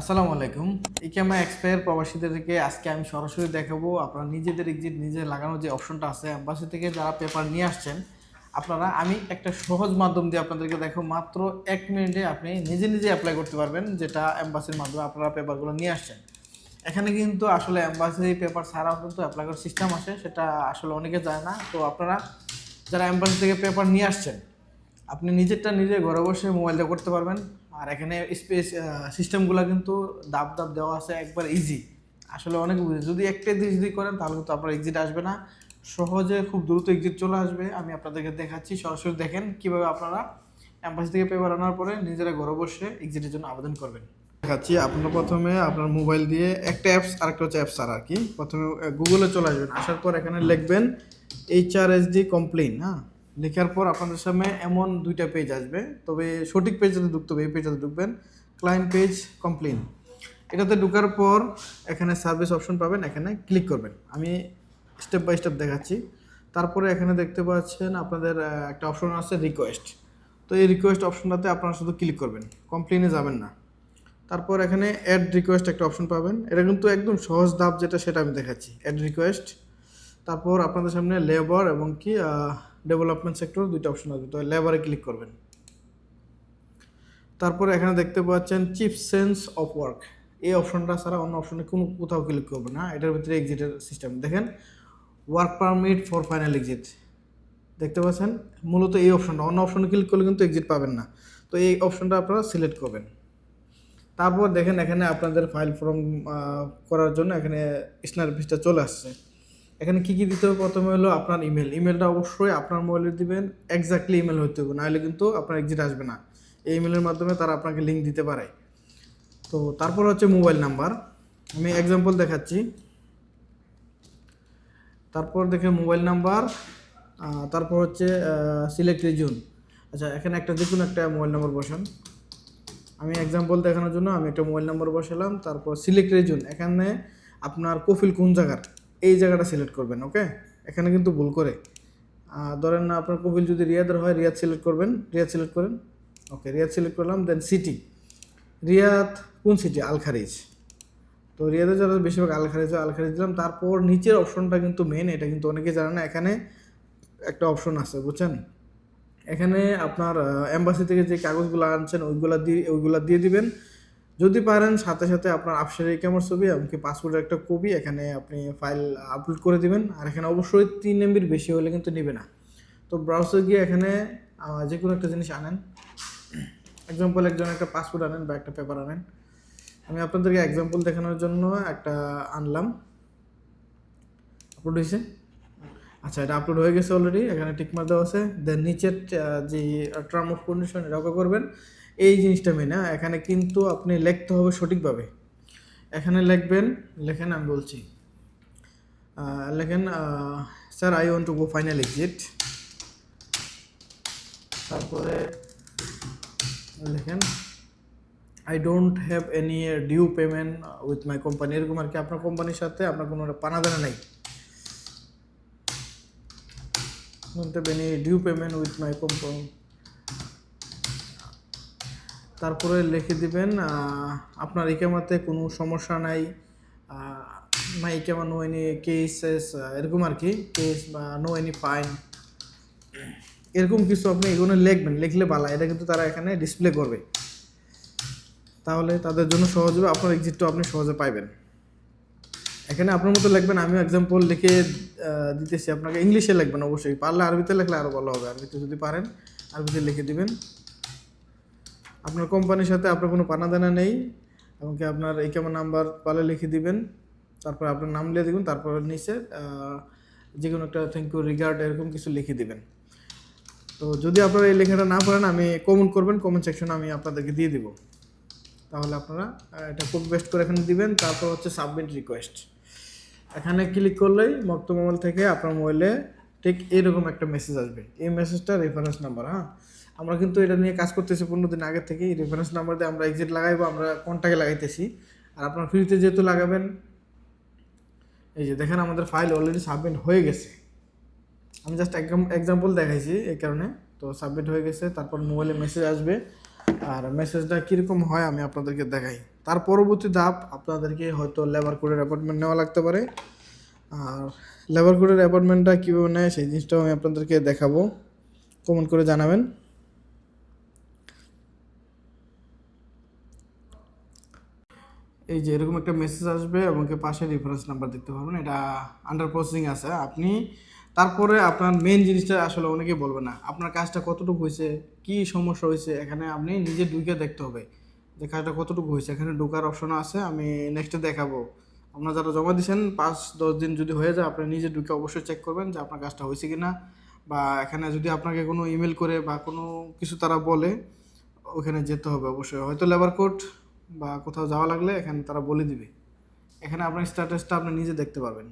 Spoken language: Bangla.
আসসালামু আলাইকুম। ইকেমা এক্সপায়ার প্রবাসীদেরকে আজকে আমি সরাসরি দেখাবো আপনারা নিজেদের এক্সিট নিজে লাগানোর যে অপশনটা আছে অ্যাম্বাসি থেকে যারা পেপার নিয়ে আসছেন, আপনারা আমি একটা সহজ মাধ্যম দিয়ে আপনাদেরকে দেখো মাত্র এক মিনিটে আপনি নিজে নিজে অ্যাপ্লাই করতে পারবেন, যেটা অ্যাম্বাসির মাধ্যমে আপনারা পেপারগুলো নিয়ে আসছেন। এখানে কিন্তু আসলে অ্যাম্বাসি পেপার ছাড়াও কিন্তু অ্যাপ্লাই করার সিস্টেম আছে, সেটা আসলে অনেকে যায় না। তো আপনারা যারা অ্যাম্বাসি থেকে পেপার নিয়ে আসছেন, আপনি নিজেরটা নিজে ঘরে বসে মোবাইলটা করতে পারবেন। আর এখানে স্পেস সিস্টেমগুলো কিন্তু দাব দাব দেওয়া আছে, একবার ইজি আসলে অনেক যদি একটা দিক যদি করেন, তাহলে কিন্তু আপনার এক্সিট আসবে না। সহজে খুব দ্রুত এক্সিট চলে আসবে। আমি আপনাদেরকে দেখাচ্ছি, সরাসরি দেখেন কীভাবে আপনারা অ্যাম্বাসি থেকে পেপার আনার পরে নিজেরা ঘরে বসে এক্সিটের জন্য আবেদন করবেন। দেখাচ্ছি, আপনার প্রথমে আপনার মোবাইল দিয়ে একটা অ্যাপস আরেকটা হচ্ছে অ্যাপস আর আর কি। প্রথমে গুগলে চলে আসবেন। আসার পর এখানে লিখবেন H R S D complain হ্যাঁ? লেখার পর আপনাদের সামনে এমন দুইটা পেজ আসবে। তবে সঠিক পেজে ঢুকতে হবে, এই পেজে ঢুকবেন। ক্লায়েন্ট পেজ কমপ্লেন এটাতে ঢুকার পর এখানে সার্ভিস অপশন পাবেন, এখানে ক্লিক করবেন। আমি স্টেপ বাই স্টেপ দেখাচ্ছি। তারপরে এখানে দেখতে পাচ্ছেন আপনাদের একটা অপশন আছে রিকোয়েস্ট তো এই রিকোয়েস্ট অপশনটাতে আপনারা শুধু ক্লিক করবেন। কমপ্লেনে যাবেন না। তারপর এখানে অ্যাড রিকোয়েস্ট একটা অপশন পাবেন। এটা কিন্তু একদম সহজ ধাপ যেটা, সেটা আমি দেখাচ্ছি। অ্যাড রিকোয়েস্ট তারপর আপনাদের সামনে লেবার এবং কি ডেভেলপমেন্ট সেক্টর দুইটা অপশন আসবে তো লেবারে ক্লিক করবেন। তারপর এখানে দেখতে পাচ্ছেন চিপ সেন্স অফ ওয়ার্ক এই অপশনটা ছাড়া অন্য অপশনে কোনো কোথাও ক্লিক করবেন না, এটার ভিতরে এক্সিটের সিস্টেম দেখেন work permit for final exit দেখতে পাচ্ছেন, মূলত এই অপশনটা অন্য অপশনে ক্লিক করলে কিন্তু এক্সিট পাবেন না। তো এই অপশনটা আপনারা সিলেক্ট করবেন। তারপর দেখেন, এখানে আপনাদের ফাইল ফর্ম করার জন্য এখানে স্ন্যাপ পিসটা চলে আসছে। এখানে কি কি দিতে হবে? প্রথমে হলো আপনার ইমেল ইমেলটা অবশ্যই আপনার মোবাইলে দিবেন। এক্স্যাক্টলি ইমেল হতে হবে, নাহলে কিন্তু আপনার এক্সিট আসবে না। এই ইমেলের মাধ্যমে তারা আপনাকে লিঙ্ক দিতে পারে। তো তারপর হচ্ছে মোবাইল নাম্বার আমি এক্সাম্পল দেখাচ্ছি। তারপর দেখে মোবাইল নাম্বার তারপর হচ্ছে সিলেক্ট রিজন আচ্ছা এখানে একটা দেখুন একটা মোবাইল নাম্বার বসান। আমি এক্সাম্পল দেখানোর জন্য আমি একটা মোবাইল নাম্বার বসালাম। তারপর সিলেক্ট রিজন এখানে আপনার কফিল কোন জায়গার? এই জায়গাটা সিলেক্ট করবেন ওকে এখানে কিন্তু ভুল করে। ধরেন না, আপনার কফিল যদি রিয়াদের হয়, রিয়াদ সিলেক্ট করবেন, রিয়াদ সিলেক্ট করেন ওকে রিয়াদ সিলেক্ট করলাম দেন সিটি রিয়াদ কোন সিটি আলখারিজ। তো রিয়াদে যারা বেশিরভাগ আলখারিজ হয় আলখারিজ দিলাম, তারপর নিচের অপশনটা কিন্তু মেন এটা কিন্তু অনেকে জানে না, এখানে একটা অপশন আছে, বুঝছেন? এখানে আপনার এম্বাসি থেকে যে কাগজগুলো আনছেন, ওইগুলা দিয়ে ওইগুলা দিয়ে দিবেন যদি পারেন, সাথে সাথে আপনার আফসারের ক্যামের ছবি এমনকি পাসপোর্টের একটা কপি এখানে আপনি ফাইল আপলোড করে দিবেন। আর এখানে অবশ্যই তিন এমবির বেশি হলে কিন্তু নেবে না। তো ব্রাউজার গিয়ে এখানে যে কোনো একটা জিনিস আনেন। এক্সাম্পল একজন একটা পাসপোর্ট আনেন বা একটা পেপার আনেন। আমি আপনাদেরকে এক্সাম্পল দেখানোর জন্য একটা আনলাম। আপলোড হয়েছে? আচ্ছা এটা আপলোড হয়ে গেছে অলরেডি এখানে টিকমার দেওয়া আছে। দেন নিচের যে টার্ম অফ কন্ডিশন এটা করবেন। এই জিনিসটা মেনে হ্যাঁ, এখানে কিন্তু আপনি লিখতে হবে সঠিকভাবে। এখানে লিখবেন লেখেন আমি বলছি। লেখেন sir I want to go final exit তারপরে লেখেন I don't have any due payment with my company এরকম আর কি আপনার কোম্পানির সাথে আপনার কোনো পানাদানা নেই। Due payment with my company তারপরে লিখে দিবেন আপনার ইকেমাতে কোনো সমস্যা নাই মাই ইকেমা নো এনি কেসেস এরকম আর কি কেস বা নো এনি ফাইন এরকম কিছু আপনি এগুলো লিখবেন, লিখলে ভালো, এটা কিন্তু তারা এখানে ডিসপ্লে করবে। তাহলে তাদের জন্য সহজ হবে, আপনার এক্সিটটাও আপনি সহজে পাইবেন। এখানে আপনার মতো লিখবেন, আমিও এক্সাম্পল লিখে দিতেছি, আপনাকে ইংলিশে লিখবেন অবশ্যই, পারলে আরবিতে লিখলে আরও ভালো হবে, আরবিতে যদি পারেন, আরবিতে লিখে দিবেন। আপনার কোম্পানির সাথে আপনার কোনো পানাদানা নেই এমনকি আপনার এই কেমন নাম্বার পালে লিখে দিবেন, তারপর আপনার নাম লিখে দিবেন, তারপর নিচে যে কোনো একটা থ্যাংক ইউ রিগার্ড এরকম কিছু লিখে দিবেন। তো যদি আপনারা এই লেখাটা না পারেন আমি কমেন্ট করবেন কমেন্ট সেকশনে আমি আপনাদেরকে দিয়ে দিব। তাহলে আপনারা এটা কপি পেস্ট করে এখানে দিবেন, তারপর হচ্ছে সাবমিট রিকোয়েস্ট এখানে ক্লিক করলেই মক্ত মোবাইল থেকে আপনার মোবাইলে ঠিক এরকম একটা মেসেজ আসবে। এই মেসেজটা রেফারেন্স নাম্বার হ্যাঁ? আমরা কিন্তু এটা নিয়ে কাজ করতেছি পনেরো দিন আগের থেকেই। রেফারেন্স নাম্বার দিয়ে আমরা এক্সিট লাগাইবো, আমরা কন্টাক্টে লাগাইতেছি। আর আপনার ফ্রিতে যেহেতু লাগাবেন, এই যে দেখেন আমাদের ফাইল অলরেডি সাবমিট হয়ে গেছে। আমি জাস্ট এক্সাম্পল দেখাইছি এই কারণে। তো সাবমিট হয়ে গেছে, তারপর মোবাইলে মেসেজ আসবে। আর মেসেজটা কীরকম হয় আমি আপনাদেরকে দেখাই। তার পরবর্তী ধাপ, আপনাদেরকে হয়তো লেবার কোডের অ্যাপয়েন্টমেন্ট নেওয়া লাগতে পারে। আর লেবার কোডের অ্যাপয়েন্টমেন্টটা কীভাবে নেয় সেই জিনিসটাও আমি আপনাদেরকে দেখাবো। কমেন্ট করে জানাবেন। এই যে এরকম একটা মেসেজ আসবে এবং কি পাশে রেফারেন্স নাম্বার দেখতে পারবেন। এটা আন্ডার প্রসেসিং আছে। আপনি তারপরে আপনার মেন জিনিসটা আসলে অনেকে বলবে না। আপনার কাজটা কতটুকু হয়েছে? কি সমস্যা হয়েছে? এখানে আপনি নিজে ঢুকে দেখতে হবে। যে কাজটা কতটুকু হয়েছে? এখানে ঢোকার অপশন আছে। আমি নেক্সটে দেখাবো। আপনারা যারা জমা দিয়েছেন পাঁচ, দশ দিন যদি হয়ে যায়, আপনি নিজে ঢুকে অবশ্যই চেক করবেন যে আপনার কাজটা হয়েছে কি না বা এখানে যদি আপনাকে কোনো ইমেল করে বা কোনো কিছু তারা বলে, ওখানে যেতে হবে অবশ্যই। হয়তো লেবার কোর্ট বা কোথাও যাওয়া লাগলে এখানে তারা বলে দিবে। এখানে আপনার স্ট্যাটাসটা আপনি নিজে দেখতে পারবেন।